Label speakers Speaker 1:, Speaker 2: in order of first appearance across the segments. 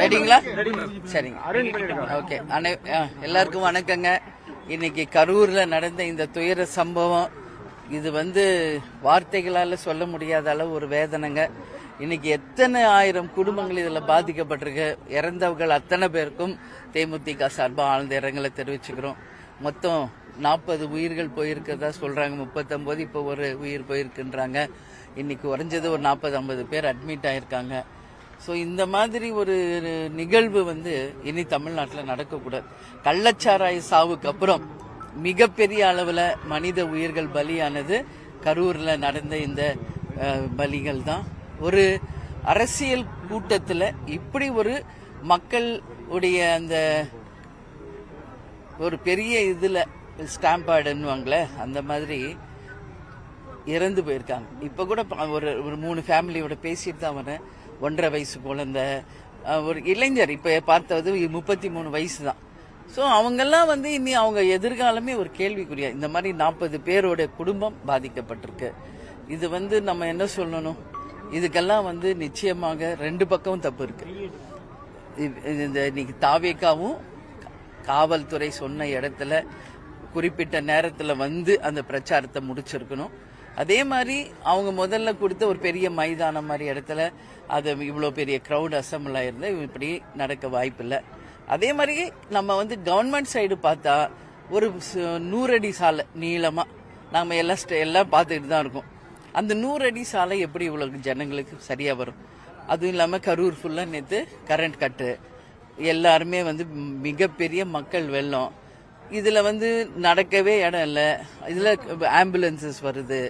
Speaker 1: ரெடிங்களா சரிங்க. ஓகே அனை ஆ, எல்லாருக்கும் வணக்கங்க. இன்னைக்கு கரூர்ல நடந்த இந்த துயர சம்பவம் இது வந்து வார்த்தைகளால சொல்ல முடியாத அளவு ஒரு வேதனைங்க. இன்னைக்கு எத்தனை ஆயிரம் குடும்பங்கள் இதுல பாதிக்கப்பட்டிருக்கு? இறந்தவர்கள் அத்தனை பேருக்கும் தேமுதிக சார்பாக ஆழ்ந்த இரங்கலை தெரிவிச்சுக்கிறோம். மொத்தம் நாற்பது உயிர்கள் போயிருக்கிறதா சொல்றாங்க. முப்பத்தொம்போது இப்போ ஒரு உயிர் போயிருக்குன்றாங்க. இன்னைக்கு குறைஞ்சது ஒரு நாற்பது ஐம்பது பேர் அட்மிட் ஆயிருக்காங்க. ஸோ இந்த மாதிரி ஒரு நிகழ்வு வந்து இனி தமிழ்நாட்டில் நடக்கக்கூடாது. கள்ளச்சாராய சாவுக்கு அப்புறம் மிகப்பெரிய அளவில் மனித உயிர்கள் பலியானது கரூரில் நடந்த இந்த பலிகள் தான். ஒரு அரசியல் கூட்டத்தில் இப்படி ஒரு மக்களுடைய அந்த ஒரு பெரிய இதில் ஸ்டாம்பாடுன்னுவாங்களே அந்த மாதிரி இறந்து போயிருக்காங்க. இப்போ கூட ஒரு ஒரு மூணு ஃபேமிலியோட பேசிட்டு தான் வரேன் ஒன்றரை வயசு குழந்தை. ஒரு இளைஞர் இப்போ பார்த்தது முப்பத்தி மூணு வயசு தான் ஸோ அவங்கெல்லாம் வந்து இனி அவங்க எதிர்காலமே ஒரு கேள்விக்குரியா இந்த மாதிரி நாற்பது பேரோட குடும்பம் பாதிக்கப்பட்டிருக்கு. இது வந்து நம்ம என்ன சொல்லணும்? இதுக்கெல்லாம் வந்து நிச்சயமாக ரெண்டு பக்கமும் தப்பு இருக்கு. இது- இந்த இன்னைக்கு தாவேக்காவும் காவல்துறை சொன்ன இடத்துல குறிப்பிட்ட நேரத்தில் வந்து அந்த பிரச்சாரத்தை முடிச்சிருக்கணும். அதே மாதிரி அவங்க முதல்ல கொடுத்த ஒரு பெரிய மைதானம் மாதிரி இடத்துல அது இவ்வளோ பெரிய க்ரௌட் அசம்பிள் ஆயிருந்தா இப்படி நடக்க வாய்ப்பில்லை. அதே மாதிரி நம்ம வந்து கவர்மெண்ட் சைடு பார்த்தா ஒரு நூறடி நூறு அடி சாலை நீளமாக நாம் எல்லாம் எல்லாம் பார்த்துக்கிட்டு தான் இருக்கோம். அந்த நூறு அடி சாலை எப்படி இவ்வளோ ஜனங்களுக்கு சரியாக வரும்? அதுவும் இல்லாமல் கரூர் ஃபுல்லாக நேற்று கரண்ட் கட்டு எல்லாருமே வந்து மிகப்பெரிய மக்கள் வெள்ளம். இதில் வந்து நடக்கவே இடம் இல்லை. இதில் ஆம்புலன்சஸ் வருது.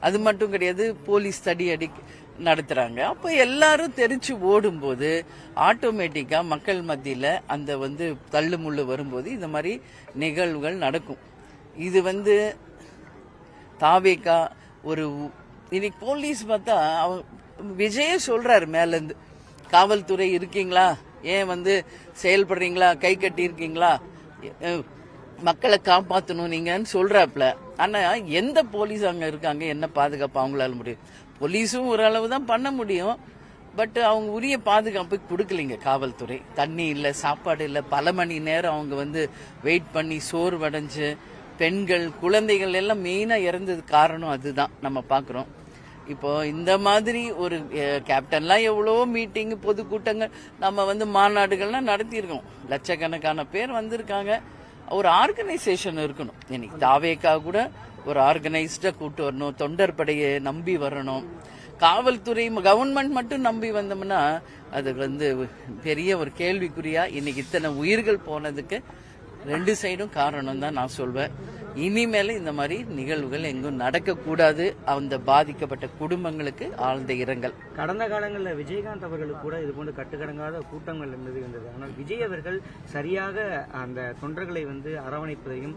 Speaker 1: அது மட்டும் கிடையாது போலீஸ் தடி அடி நடத்துகிறாங்க அப்போ எல்லாரும் தெரிச்சு ஓடும்போது ஆட்டோமேட்டிக்காக மக்கள் மத்தியில் அந்த வந்து தள்ளுமுள்ளு வரும்போது இந்த மாதிரி நிகழ்வுகள் நடக்கும். இது வந்து தாவேக்கா ஒரு இன்னைக்கு போலீஸ் பார்த்தா அவங்க விஜய சொல்றாரு மேலேருந்து காவல்துறை இருக்கீங்களா? ஏன் வந்து செயல்படுறீங்களா? கை கட்டி இருக்கீங்களா மக்களை காப்பாற்றணும் நீங்கன்னு சொல்றாப்ல ஆனா எந்த போலீஸ் அங்க இருக்காங்க? என்ன பாதுகாப்பு அவங்களால முடியும்? போலீஸும் ஓரளவு தான் பண்ண முடியும். பட் அவங்க உரிய பாதுகாப்பு கொடுக்கலைங்க காவல்துறை. தண்ணி இல்லை சாப்பாடு இல்லை. பல மணி நேரம் அவங்க வந்து வெயிட் பண்ணி சோர்வடைஞ்சு பெண்கள் குழந்தைகள் எல்லாம் மெயினாக இறந்தது காரணம் அதுதான் நம்ம பார்க்குறோம் இப்போ இந்த மாதிரி ஒரு கேப்டன்லாம் எவ்வளோ மீட்டிங் பொதுக்கூட்டங்கள் நம்ம வந்து மாநாடுகள்லாம் நடத்தியிருக்கோம். லட்சக்கணக்கான பேர் வந்திருக்காங்க. ஒரு ஆர்கனைசேஷன் இருக்கணும். இன்னைக்கு தாவேக்கா கூட ஒரு ஆர்கனைஸ்டா கூட்டு வரணும். தொண்டர் படையை நம்பி வரணும். காவல்துறை கவர்மெண்ட் மட்டும் நம்பி வந்தோம்னா அது வந்து பெரிய ஒரு கேள்விக்குறியா? இன்னைக்கு இத்தனை உயிர்கள் போனதுக்கு ரெண்டு சைடும் காரணம் தான் நான் சொல்வேன். இனிமேல இந்த மாதிரி நிகழ்வுகள் எங்கும் நடக்கக்கூடாது. அந்த பாதிக்கப்பட்ட குடும்பங்களுக்கு ஆழ்ந்த இரங்கல்.
Speaker 2: கடந்த காலங்களில் விஜயகாந்த் அவர்களுக்கு கூட இது போன்று கட்டுக்கடங்காத கூட்டங்கள் இருந்தது இருந்தது. ஆனால் விஜய் அவர்கள் சரியாக அந்த தொண்டர்களை வந்து அரவணைப்பதையும்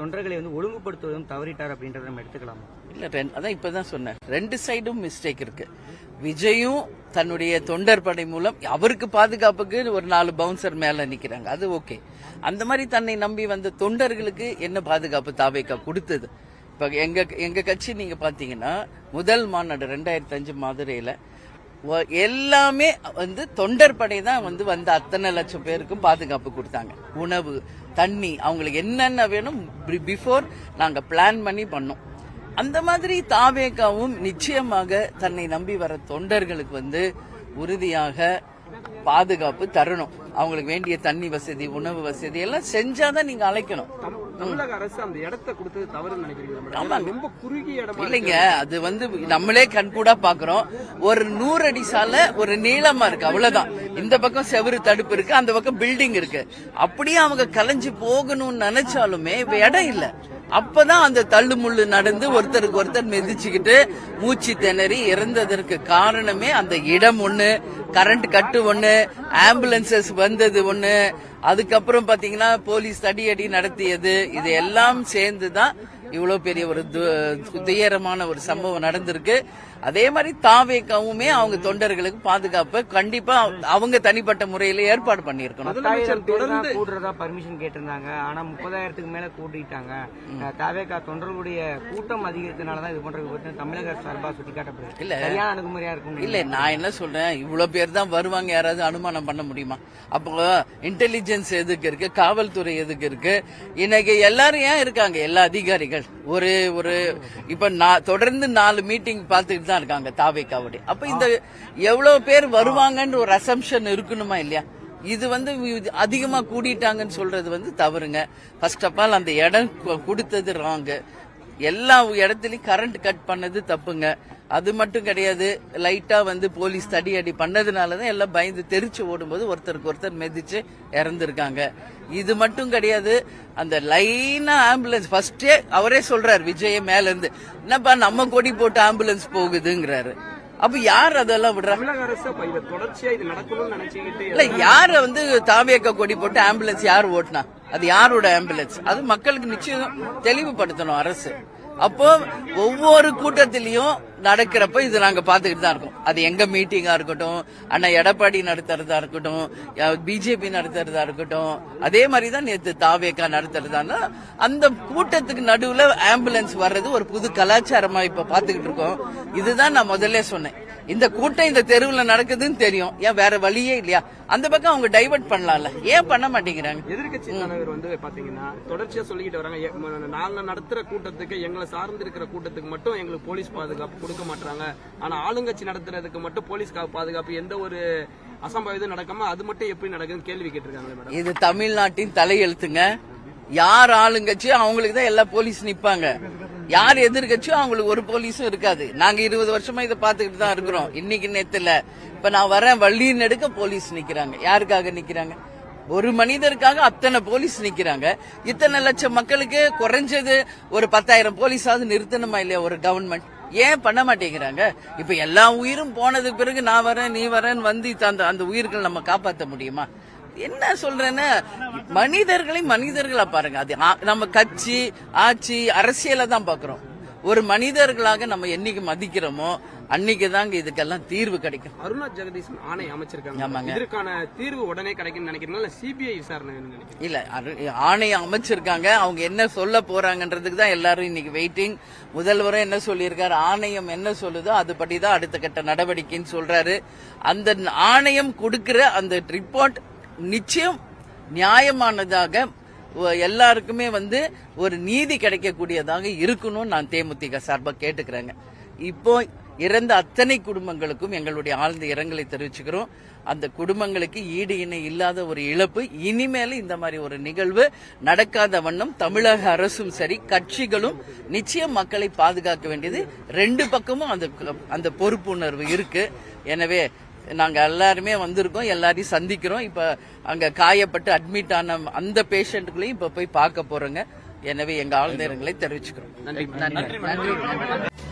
Speaker 2: தொண்டர்களை வந்து ஒழுங்குபடுத்துவதும் தவறிட்டார் அப்படின்றத நம்ம எடுத்துக்கலாமா?
Speaker 1: இல்ல அதான் இப்பதான் சொன்னேன். ரெண்டு சைடும் மிஸ்டேக் இருக்கு. விஜயும் தன்னுடைய தொண்டர் படை மூலம் அவருக்கு பாதுகாப்புக்கு ஒரு நாலு பவுன்சர் மேல நிக்கிறாங்க. அது ஓகே அந்த மாதிரி தன்னை நம்பி வந்த தொண்டர்களுக்கு என்ன பாதுகாப்பு தாவேக்கா கொடுத்தது? இப்ப எங்க எங்க கட்சி நீங்க பாத்தீங்கன்னா முதல் மாநாடு ரெண்டாயிரத்தி அஞ்சு மதுரையில எல்லாமே வந்து தொண்டர் படை தான் வந்து வந்த அத்தனை லட்சம் பேருக்கும் பாதுகாப்பு கொடுத்தாங்க. உணவு தண்ணி அவங்களுக்கு என்னென்ன வேணும் பிஃபோர் நாங்க பிளான் பண்ணி பண்ணோம். அந்த மாதிரி தாவேக்காவும் நிச்சயமாக தன்னை நம்பி வர தொண்டர்களுக்கு வந்து உறுதியாக பாதுகாப்பு தரணும். அவங்களுக்கு வேண்டிய தண்ணி வசதி உணவு வசதி எல்லாம் செஞ்சாதான் நீங்க அழைக்கணும்.
Speaker 3: தமிழக அரசு அந்த இடத்தை கொடுத்தது தவறுன்னு நினைக்கிறீங்க ரொம்ப குறுகிய இடமா
Speaker 1: இல்லைங்க அது வந்து நம்மளே கண்கூடா பாக்குறோம். ஒரு நூறு அடி சாலை ஒரு நீளமா இருக்கு அவ்வளவுதான். இந்த பக்கம் செவுரு தடுப்பு இருக்கு அந்த பக்கம் பில்டிங் இருக்கு. அப்படியே அவங்க கலைஞ்சு போகணும்னு நினைச்சாலுமே இப்ப இடம் இல்ல. அப்பதான் அந்த தள்ளுமுள்ளு நடந்து ஒருத்தருக்கு ஒருத்தர் மெதிச்சுக்கிட்டு மூச்சு திணறி இறந்ததற்கு காரணமே அந்த இடம் ஒண்ணு கரண்ட் கட்டு ஒண்ணு ஆம்புலன்சஸ் வந்தது ஒண்ணு. அதுக்கப்புறம் பாத்தீங்கன்னா போலீஸ் தடியடி நடத்தியது. இது எல்லாம் சேர்ந்து இவ்வளவு பெரிய ஒரு து- துயரமான ஒரு சம்பவம் நடந்திருக்கு. அதே மாதிரி தாவேக்காவுமே அவங்க தொண்டர்களுக்கு பாதுகாப்பு கண்டிப்பா அவங்க தனிப்பட்ட முறையில ஏற்பாடு பண்ணியிருக்கணும்.
Speaker 3: தொடர்ந்து
Speaker 2: கூடுறதா பர்மிஷன் கேட்டிருந்தாங்க. ஆனா முப்பதாயிரத்துக்கு மேல கூட்டிட்டாங்க. தாவேகா தொண்டர்களுடைய கூட்டம் அதிகரித்தனாலதான் இது போன்ற விபத்து தமிழக அரசு சார்பா சுட்டிக்காட்டப்படுது.
Speaker 1: இல்ல.
Speaker 2: சரியான அணுகுமுறையா இருக்கும்
Speaker 1: இல்ல நான் என்ன சொல்றேன்? இவ்வளவு பேர் தான் வருவாங்க. யாராவது அனுமானம் பண்ண முடியுமா? அப்போ இன்டெலிஜென்ஸ் எதுக்கு இருக்கு? காவல்துறை எதுக்கு இருக்கு? இன்னைக்கு எல்லாரும் ஏன் இருக்காங்க? எல்லா அதிகாரிகள். ஒரு ஒரு இப்ப நான் தொடர்ந்து நாலு மீட்டிங் பார்த்துட்டு தான் இருக்காங்க தாவேக்காவுடைய அப்ப இந்த எவ்வளவு பேர் வருவாங்கன்ற ஒரு அசம்ஷன் இருக்கணுமா இல்லையா? இது வந்து இது அதிகமா கூடிட்டாங்கன்னு சொல்றது வந்து தவறுங்க. ஃபர்ஸ்ட் ஆஃப் ஆல் அந்த இடம் கொடுத்தது ராங்கு எல்லா இடத்துலயும் கரண்ட் கட் பண்ணது தப்புங்க. அது மட்டும் கிடையாது லைட்டா வந்து போலீஸ் தடி அடி பண்ணதுனாலதான் எல்லாம் பயந்து தெரிச்சு ஓடும்போது ஒருத்தருக்கு ஒருத்தர் மிதிச்சு இறந்திருக்காங்க. இது மட்டும் கிடையாது அந்த லைனா ஆம்புலன்ஸ் ஃபர்ஸ்டே அவரே சொல்றாரு விஜய மேல இருந்து என்னப்பா நம்ம கொடி போட்டு ஆம்புலன்ஸ் போகுதுங்கிறாரு. அப்ப யார் அதெல்லாம் விடுறா?
Speaker 3: தமிழக அரசு இப்ப இது தொடர்ச்சியா இது நடக்கணும்னு நினைச்சுக்கிட்டு
Speaker 1: இல்ல யார வந்து தாவியக்க கொடி போட்டு ஆம்புலன்ஸ் யார் ஓட்டுனா? அது யாரோட ஆம்புலன்ஸ் அது மக்களுக்கு நிச்சயம் தெளிவுபடுத்தணும் அரசு. அப்போ ஒவ்வொரு கூட்டத்திலையும் நடக்கிறப்ப இது நாங்க பாத்துக்கிட்டு தான் இருக்கோம். அது எங்க மீட்டிங்கா இருக்கட்டும் அண்ணா எடப்பாடி நடத்துறதா இருக்கட்டும் பிஜேபி நடத்துறதா இருக்கட்டும் அதே மாதிரி தான் நேத்து தாவேக்கா நடத்துறதா அந்த கூட்டத்துக்கு நடுவுல ஆம்புலன்ஸ் வர்றது ஒரு புது கலாச்சாரமா இப்ப பாத்துக்கிட்டு இருக்கோம். இதுதான் நான் முதல்ல சொன்னேன். இந்த கூட்டம் இந்த தெருவுல நடக்குதுன்னு தெரியும். ஏன் வேற வழியே இல்லையா? அந்த பக்கம் அவங்க டைவர்ட் பண்ணலாம்ல. ஏன் பண்ண மாட்டேங்கிறாங்க?
Speaker 3: எதிர்க்கட்சி தலைவர் வந்து பாத்தீங்கன்னா தொடர்ச்சியா சொல்லிக்கிட்டு வராங்க. நாங்க நடத்துற கூட்டத்துக்கு எங்களை சார்ந்து இருக்கிற கூட்டத்துக்கு மட்டும் எங்களுக்கு போலீஸ் பாதுகாப்பு கொடுக்க மாட்டாங்க ஆனா ஆளுங்கட்சி நடத்துறதுக்கு மட்டும் போலீஸ் பாதுகாப்பு எந்த ஒரு அசம்பாவிதம் நடக்காம அது மட்டும் எப்படி நடக்குதுன்னு கேள்வி கேட்டிருக்காங்களே மேடம்.
Speaker 1: இது தமிழ்நாட்டின் தலையெழுத்துங்க. யார் ஆளுங்கட்சியோ அவங்களுக்கு தான் எல்லா போலீஸ் நிப்பாங்க. யார் எதிர்கட்சியோ அவங்களுக்கு ஒரு போலீஸும் இருக்காது. நாங்க இருபது வருஷமா இதை பாத்துக்கிட்டு தான் இருக்கிறோம். இன்னைக்கு நேத்துல இப்ப நான் வரேன் வள்ளியின் எடுக்க போலீஸ் நிக்கிறாங்க. யாருக்காக நிக்கிறாங்க? ஒரு மனிதருக்காக அத்தனை போலீஸ் நிக்கிறாங்க. இத்தனை லட்சம் மக்களுக்கு குறைஞ்சது ஒரு பத்தாயிரம் போலீஸாவது நிறுத்தணுமா இல்லையா ஒரு கவர்மெண்ட் ஏன் பண்ண மாட்டேங்கிறாங்க? இப்ப எல்லா உயிரும் போனதுக்கு பிறகு நான் வரேன் நீ வரேன் வந்து அந்த அந்த உயிர்கள் நம்ம காப்பாற்ற முடியுமா? என்ன சொல்றேன்னா மனிதர்களை மனிதர்களா பாருங்க. அது நம்ம கட்சி ஆட்சி அரசியலை தான் பாக்குறோம். ஒரு மனிதர்களாக நம்ம என்னைக்கு மதிக்கிறோமோ அன்னைக்கு தாங்க இதுக்கெல்லாம் தீர்வு கிடைக்கும்.
Speaker 3: அருணா ஜெகதீசன் ஆணை அமைச்சிருக்காங்க.
Speaker 1: ஆமாங்க.
Speaker 3: இதற்கான தீர்வு உடனே கிடைக்கும்னு நினைக்கிறீங்களா? இல்ல சிபிஐ விசாரணை
Speaker 1: இல்ல ஆணையம் அமைச்சிருக்காங்க. அவங்க என்ன சொல்ல போறாங்கன்றதுக்கு தான் எல்லாரும் இன்னைக்கு வெயிட்டிங் முதல்வரும் என்ன சொல்லியிருக்காரு? ஆணையம் என்ன சொல்லுதோ அதுபடி தான் அடுத்த கட்ட நடவடிக்கைன்னு சொல்றாரு. அந்த ஆணையம் கொடுக்கிற அந்த ரிப்போர்ட் நிச்சயம் நியாயமானதாக எல்லாருக்குமே வந்து ஒரு நீதி கிடைக்கக்கூடியதாக இருக்கணும்னு நான் தேமுதிக சார்பாக கேட்டுக்கிறேங்க. இப்போ இறந்த அத்தனை குடும்பங்களுக்கும் எங்களுடைய ஆழ்ந்த இரங்கலை தெரிவிச்சுக்கிறோம். அந்த குடும்பங்களுக்கு ஈடு இணை இல்லாத ஒரு இழப்பு இனிமேல் இந்த மாதிரி ஒரு நிகழ்வு நடக்காத வண்ணம் தமிழக அரசும் சரி கட்சிகளும் நிச்சயம் மக்களை பாதுகாக்க வேண்டியது ரெண்டு பக்கமும் அந்த அந்த பொறுப்புணர்வு இருக்கு. எனவே நாங்கள் எல்லாருமே வந்திருக்கோம் எல்லாரையும் சந்திக்கிறோம். இப்போ அங்கே காயப்பட்டு அட்மிட் ஆன அந்த பேஷண்ட்டுகளையும் இப்போ போய் பார்க்க போறோங்க. எனவே எங்கள் ஆழ்ந்த தெரிவிச்சுக்கிறோம். நன்றி. நன்றி.